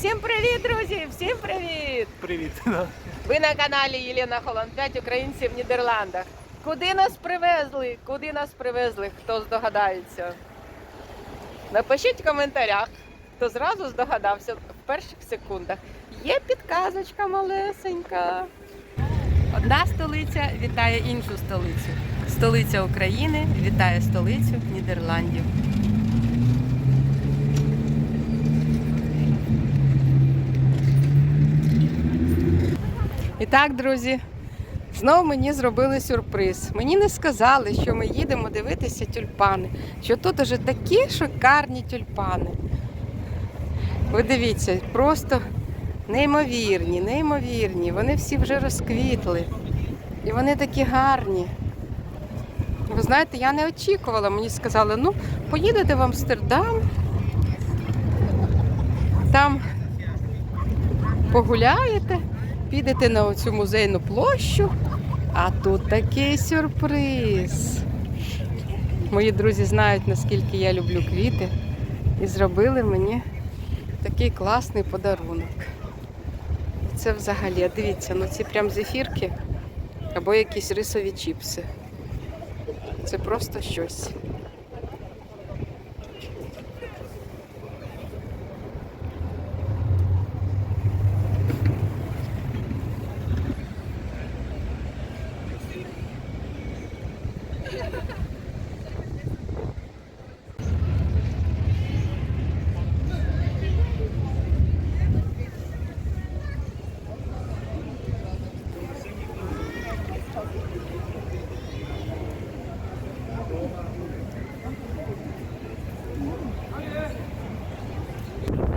Всім привіт, друзі! Всім привіт! Привіт. Да. Ви на каналі Єлена Холланд 5 Українці в Нідерландах. Куди нас привезли? Куди нас привезли? Хто здогадається? Напишіть в коментарях, хто зразу здогадався в перших секундах. Є підказочка малесенька. Одна столиця вітає іншу столицю. Столиця України вітає столицю Нідерландів. Так, друзі, знову мені зробили сюрприз. Мені не сказали, що ми їдемо дивитися тюльпани, що тут уже такі шикарні тюльпани. Ви дивіться, просто неймовірні, неймовірні. Вони всі вже розквітли. І вони такі гарні. Ви знаєте, я не очікувала. Мені сказали, ну, поїдете в Амстердам, там погуляєте, підете на оцю музейну площу, а тут такий сюрприз. Мої друзі знають, наскільки я люблю квіти, і зробили мені такий класний подарунок. Це взагалі, дивіться, ну ці прям зефірки або якісь рисові чіпси. Це просто щось.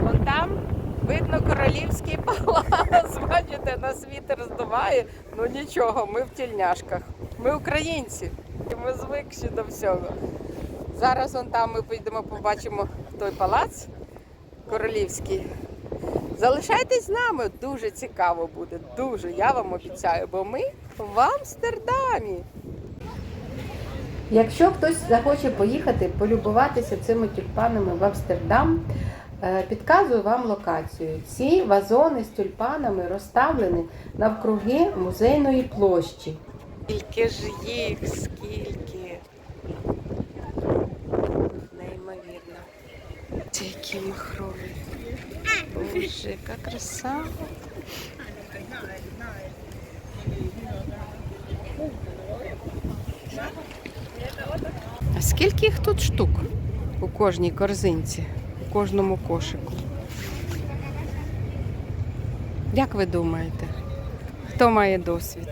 Вон там видно королівський палац. Бачите, нас вітер здуває. Ну нічого, ми в тільняшках. Ми українці. І ми звикші до всього. Зараз вон там ми поїдемо, побачимо той палац королівський. Залишайтесь з нами, дуже цікаво буде. Дуже, я вам обіцяю, бо ми в Амстердамі. Якщо хтось захоче поїхати полюбуватися цими тюльпанами в Амстердам, підказую вам локацію. Ці вазони з тюльпанами розставлені навкруги музейної площі. Скільки ж їх, скільки. Неймовірно. Це які махрові. Боже, яка краса. А скільки їх тут штук у кожній корзинці, кожному кошику? Як ви думаєте, хто має досвід?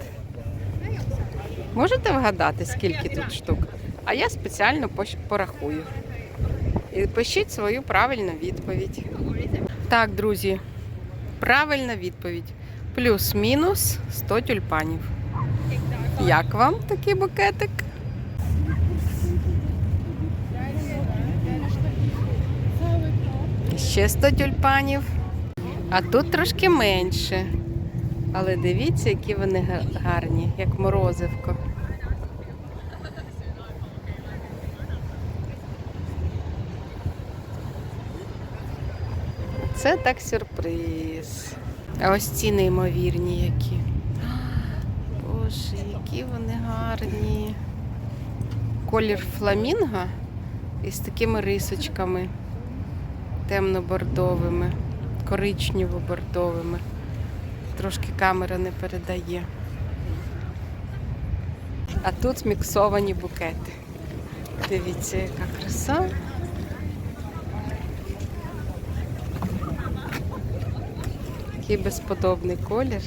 Можете вгадати, скільки тут штук? А я спеціально порахую. І пишіть свою правильну відповідь. Так, друзі, правильна відповідь. Плюс-мінус 100 тюльпанів. Як вам такий букетик? Ще 100 тюльпанів. А тут трошки менше. Але дивіться, які вони гарні, як морозивко. Це так сюрприз. А ось ці неймовірні які. Боже, які вони гарні. Колір фламінго із такими рисочками темно-бордовими, коричнево-бордовими. Трошки камера не передає. А тут міксовані букети. Дивіться, яка краса. Який безподобний колір.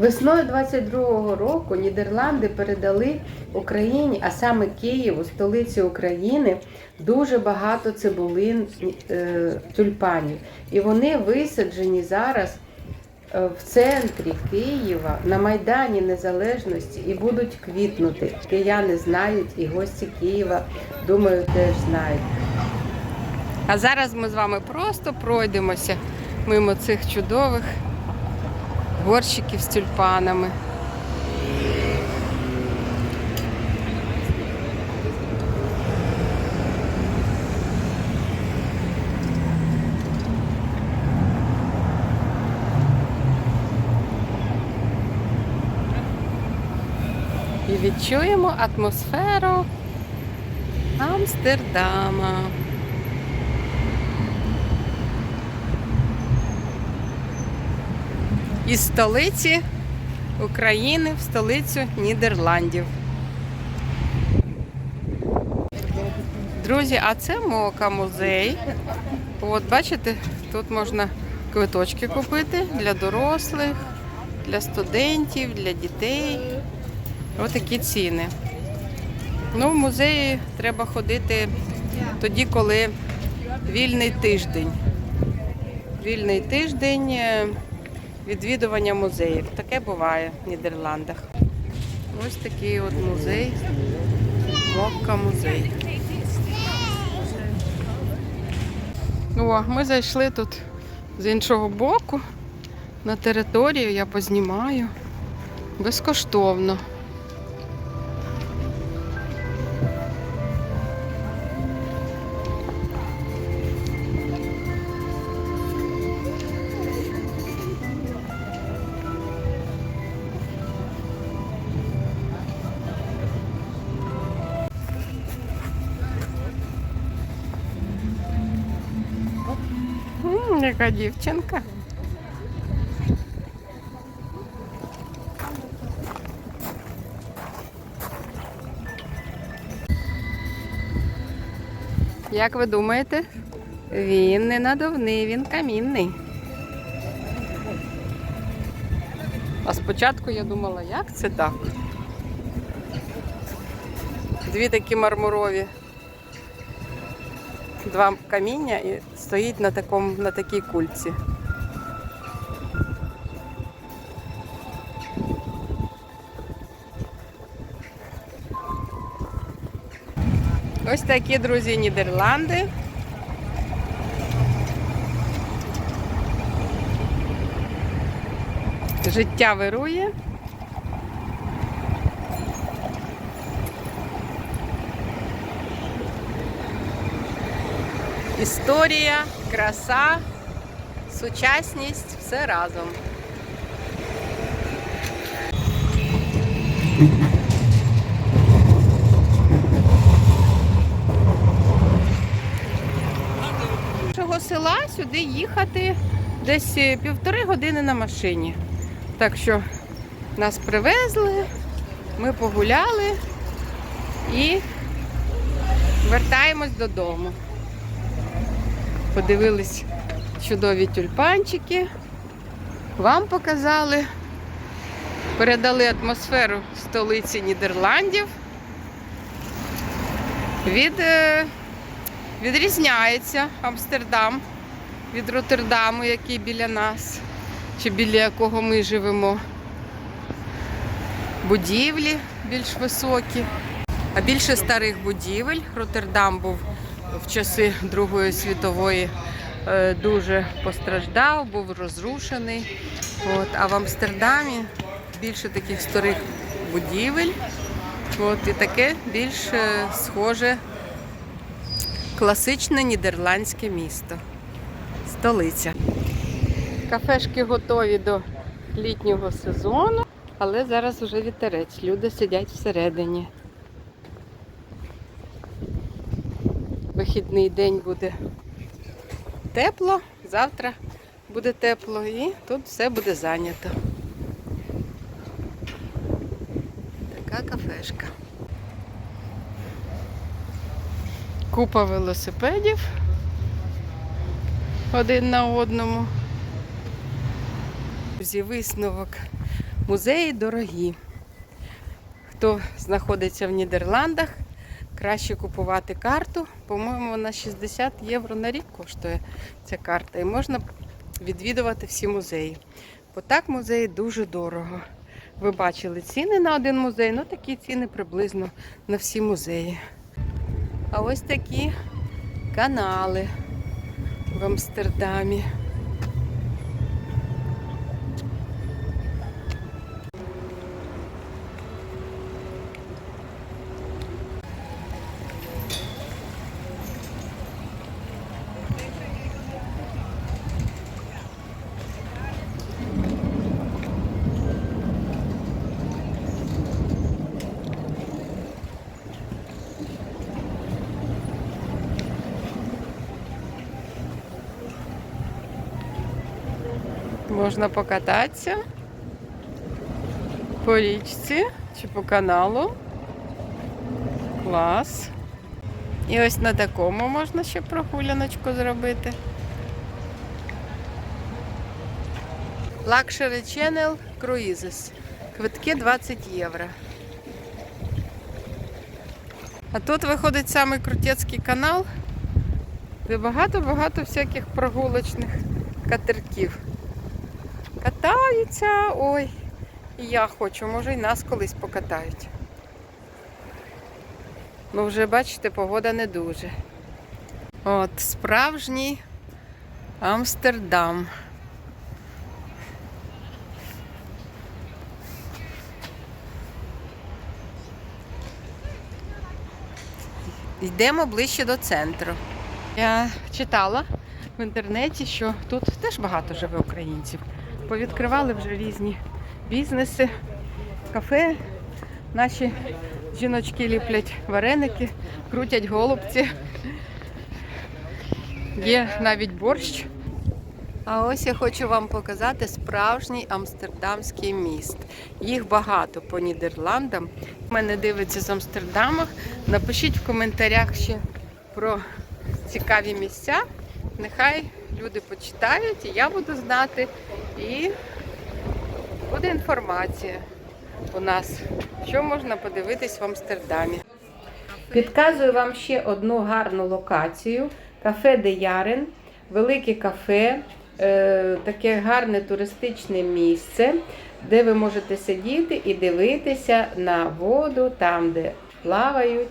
Весною 22-го року Нідерланди передали Україні, а саме Києву, столиці України, дуже багато цибулин е, тюльпанів. І вони висаджені зараз е, в центрі Києва на Майдані Незалежності і будуть квітнути. Кияни знають, і гості Києва, думаю, теж знають. А зараз ми з вами просто пройдемося мимо цих чудових Горщиків з тюльпанами. І відчуємо атмосферу Амстердама. Із столиці України в столицю Нідерландів. Друзі, а це Мока музей. От бачите, тут можна квиточки купити для дорослих, для студентів, для дітей. Ось такі ціни. Ну, в музеї треба ходити тоді, коли вільний тиждень. Вільний тиждень е, відвідування музеїв. Таке буває в Нідерландах. Ось такий от музей. Мокка музей. О, ми зайшли тут з іншого боку на територію, я познімаю. Безкоштовно. Яка дівчинка. Як ви думаєте? Він не надувний, він камінний. А спочатку я думала, як це так? Дві такі мармурові. Два каміння і стоїть на, такому, на такій кульці. Ось такі, друзі, Нідерланди. Життя вирує. Історія, краса, сучасність все разом. З села сюди їхати десь е, півтори години на машині. Так що нас привезли, ми погуляли і вертаємось додому. Подивились чудові тюльпанчики. Вам показали. Передали атмосферу столиці Нідерландів. Від, е, відрізняється Амстердам від Роттердаму, який біля нас, чи біля якого ми живемо. Будівлі більш високі, а більше старих будівель. Роттердам був в часи Другої світової е, дуже постраждав, був розрушений. От, а в Амстердамі більше таких старих будівель. От, і таке більш е, схоже класичне нідерландське місто. Столиця. Кафешки готові до літнього сезону, але зараз вже вітерець. Люди сидять всередині. Вихідний день буде тепло, завтра буде тепло і тут все буде зайнято. Така кафешка. Купа велосипедів один на одному. Друзі, висновок. Музеї дорогі. Хто знаходиться в Нідерландах, краще купувати карту. По-моєму, вона 60 євро на рік коштує ця карта. І можна відвідувати всі музеї. Бо так музеї дуже дорого. Ви бачили ціни на один музей, ну такі ціни приблизно на всі музеї. А ось такі канали в Амстердамі. Можна покататися по річці чи по каналу. Клас. І ось на такому можна ще прогуляночку зробити. Luxury Channel Cruises. Квитки 20 євро. А тут виходить самий крутецький канал, де багато-багато всяких прогулочних катерків. Катаються, ой, і я хочу, може і нас колись покатають. Ну, вже бачите, погода не дуже. От, справжній Амстердам. Йдемо ближче до центру. Я читала в інтернеті, що тут теж багато живе українців. Повідкривали вже різні бізнеси, кафе. Наші жіночки ліплять вареники, крутять голубці. Є навіть борщ. А ось я хочу вам показати справжній амстердамський міст. Їх багато по Нідерландам. Мене дивиться з Амстердама. Напишіть в коментарях ще про цікаві місця. Нехай люди почитають, і я буду знати. І буде інформація у нас, що можна подивитись в Амстердамі. Підказую вам ще одну гарну локацію: кафе Де Ярен, велике кафе, е, таке гарне туристичне місце, де ви можете сидіти і дивитися на воду, там, де плавають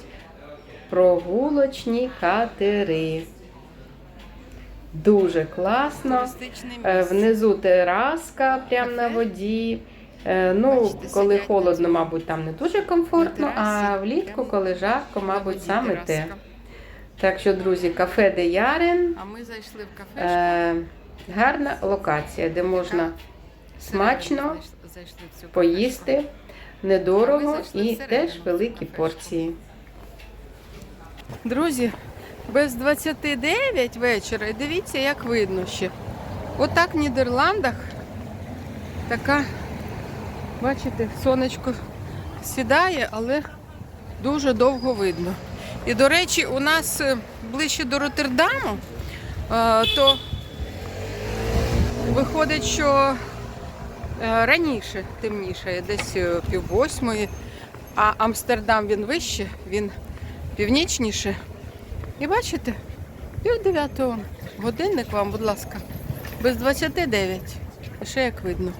прогулочні катери. Дуже класно. Е, Внизу тераска прямо на воді. Е, Ну, коли холодно, мабуть, там не дуже комфортно, а влітку, коли жарко, мабуть, саме те. Так що, друзі, кафе Де Ярен. А ми зайшли в кафешку. Е, гарна локація, де можна смачно поїсти, недорого і теж великі порції. Друзі, без 29 вечора, і дивіться, як видно ще. Отак в Нідерландах така, бачите, сонечко сідає, але дуже довго видно. І, до речі, у нас е, ближче до Роттердаму, е, то виходить, що е, раніше темніше, десь пів восьмої, а Амстердам він вище, він північніше. І бачите, пів дев'ятого. Годинник вам, будь ласка, без 29. І ще як видно.